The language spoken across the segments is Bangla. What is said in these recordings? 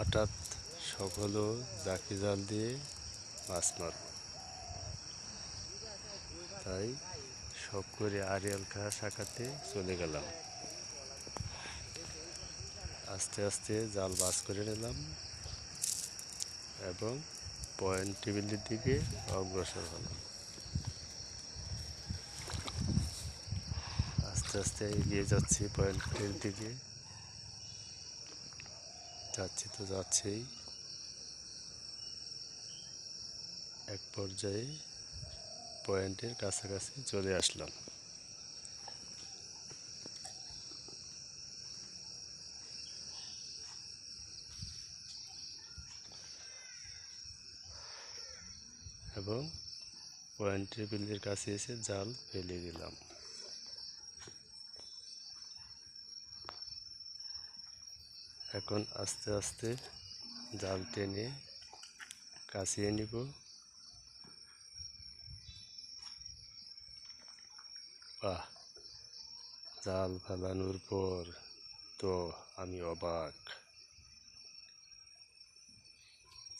হঠাৎ সকল জাকি জাল দিয়ে মাছ মারব তাই শখ করে আরিয়াল খা শাখাতে চলে গেলাম। আস্তে আস্তে জাল বাস করে নিলাম এবং পয়েন্ট টেবিলের দিকে অগ্রসর হলাম। আস্তে আস্তে এগিয়ে যাচ্ছি পয়েন্ট পয়েন্টের দিকে। যাচ্ছি তো যাচ্ছেই। এক পর্যায়ে পয়েন্টের কাছাকাছি চলে আসলাম। এবং পয়েন্ট টেবিলের কাছে এসে জাল ফেলে দিলাম। এখন আস্তে আস্তে জাল টেনে কাছিয়ে নিব। বাহ, জাল ফেলানোর পর তো আমি অবাক।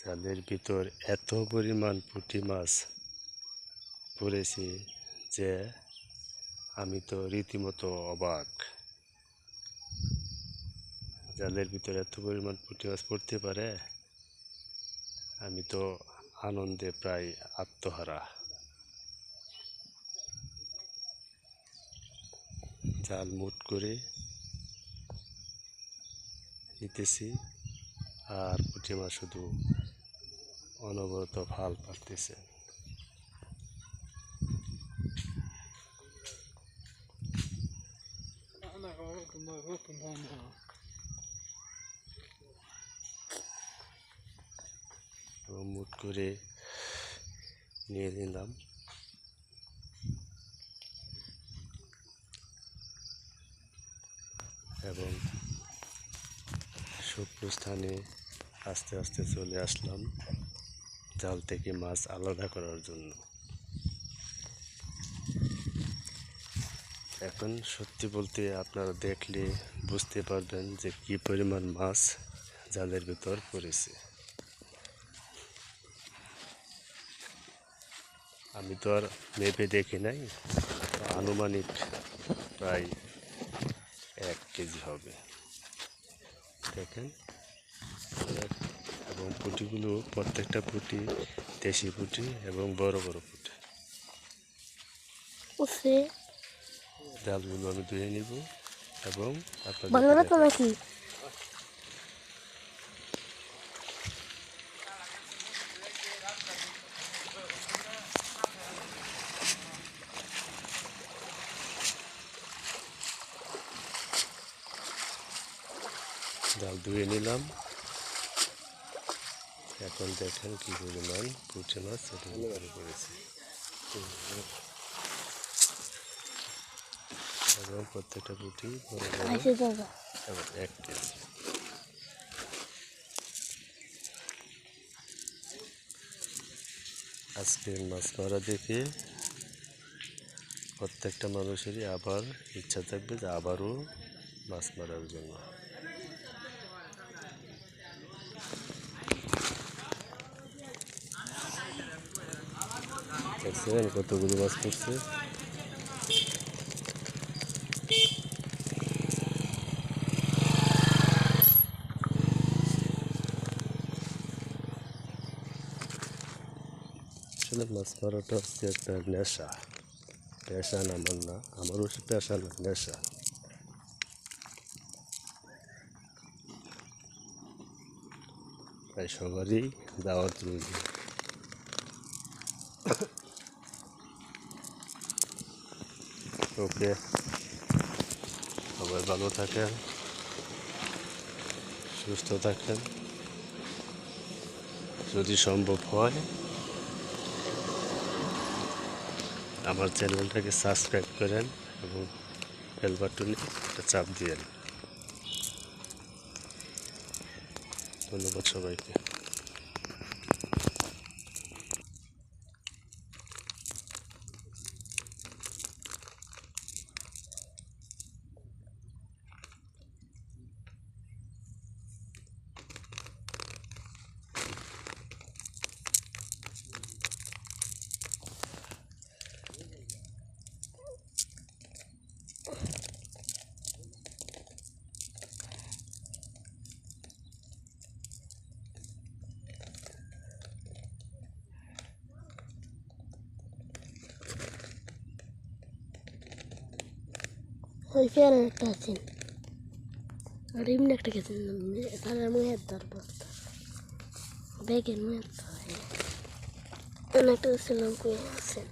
জালের ভিতর এত পরিমাণ পুঁটি মাছ পড়েছে যে আমি তো রীতিমতো অবাক। জালের ভিতরে এত পরিমাণ মাছ পড়তে পারে, আমি তো আনন্দে প্রায় আত্মহারা। জাল মুট করে নিতেছি, আর মাছ শুধু অনবরত ফাল পারতেছে মুট করে নিয়ে নিলাম। এবং শুকনো স্থানে আস্তে আস্তে চলে আসলাম জাল থেকে মাছ আলাদা করার জন্য। এখন সত্যি বলতে আপনারা দেখলে বুঝতে পারবেন যে কি পরিমাণ মাছ জালের ভিতর পড়েছে। আমি তো আর মেপে দেখি নাই। আনুমানিক প্রায় এক কেজি হবে। দেখেন এবং পুঁটিগুলো প্রত্যেকটা পুঁটি দেশি পুঁটি এবং বড় বড় পুঁটি। জালগুলো আমি ধুয়ে নিব এবং আপনাদের জাল ধুয়ে নিলাম। এখন দেখেন কি পরিমাণ পুঁটি মাছ উপরে পড়েছে এবং প্রত্যেকটা এবং এক কেজি। আজকে মাছ মারা দেখে প্রত্যেকটা মানুষেরই আবার ইচ্ছা থাকবে যে আবারও মাছ মারার জন্য। দেখছেন কতগুলো মাছ পড়ছে। মাছ মারাটা হচ্ছে একটা নেশা। পেশা না, আমার না। আমারও সে পেশা না, নেশা। তাই সবারই দাওয়াত রয়েছে ওকে সবাই ভালো থাকেন সুস্থ থাকেন যদি সম্ভব হয় আমার চ্যানেলটাকে সাবস্ক্রাইব করেন এবং বেল বাটনে একটা চাপ দিয়েন ধন্যবাদ সবাইকে ওই ফের একটা আছেন আর এমনি একটা গেছেন তার মুহের ধরবো ব্যাগের মুহের অনেকটা ছিলাম কই আছেন